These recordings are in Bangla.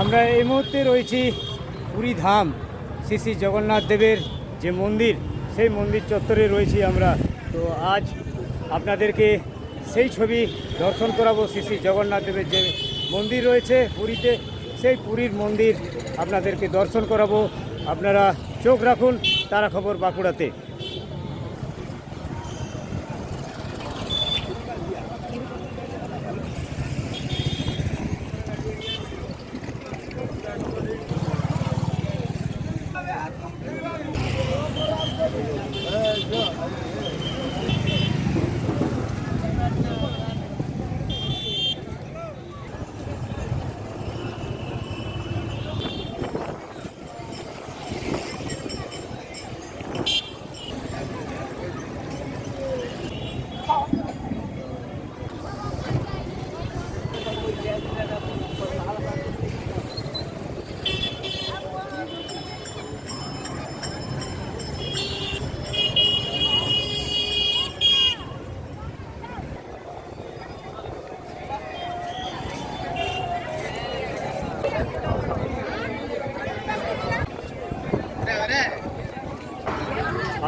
আমরা এই মুহূর্তে রয়েছি পুরী ধাম শ্রী শ্রী জগন্নাথ দেবের যে মন্দির, সেই মন্দির চত্বরে রয়েছি আমরা। তো আজ আপনাদেরকে সেই ছবি দর্শন করাবো শ্রী শ্রী জগন্নাথ দেবের যে মন্দির রয়েছে পুরীতে, সেই পুরীর মন্দির আপনাদেরকে দর্শন করাবো। আপনারা চোখ রাখুন তারা খবর বাঁকুড়াতে।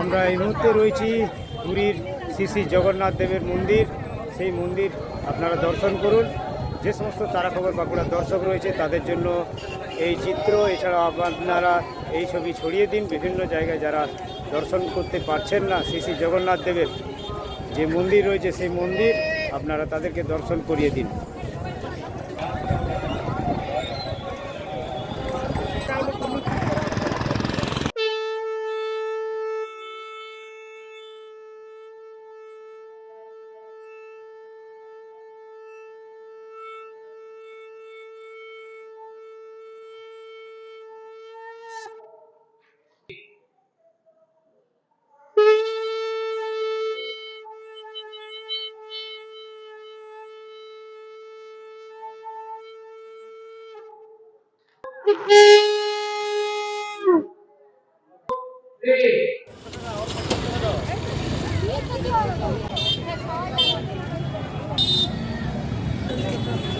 আমরা এই মুহূর্তে রয়েছি পুরীর শ্রী শ্রী জগন্নাথ দেবের মন্দির। সেই মন্দির আপনারা দর্শন করুন। যে সমস্ত তারা খবর বাঁকুড়ার দর্শক রয়েছে, তাদের জন্য এই চিত্র, এছাড়াও আপনারা এই ছবি ছড়িয়ে দিন। বিভিন্ন জায়গায় যারা দর্শন করতে পারছেন না, শ্রী শ্রী জগন্নাথ দেবের যে মন্দির রয়েছে, সেই মন্দির আপনারা তাদেরকে দর্শন করিয়ে দিন।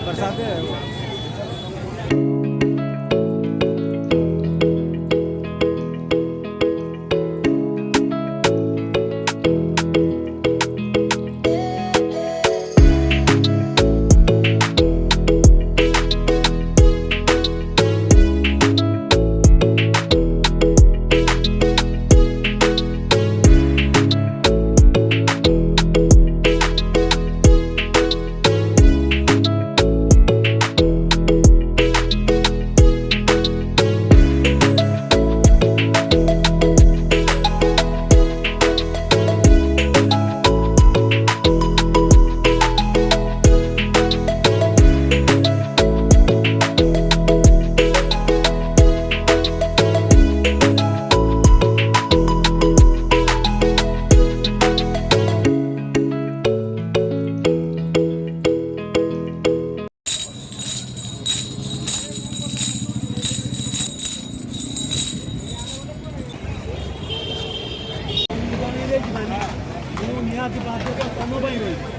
बरसाते माझी बाध्यता कमबाई होईल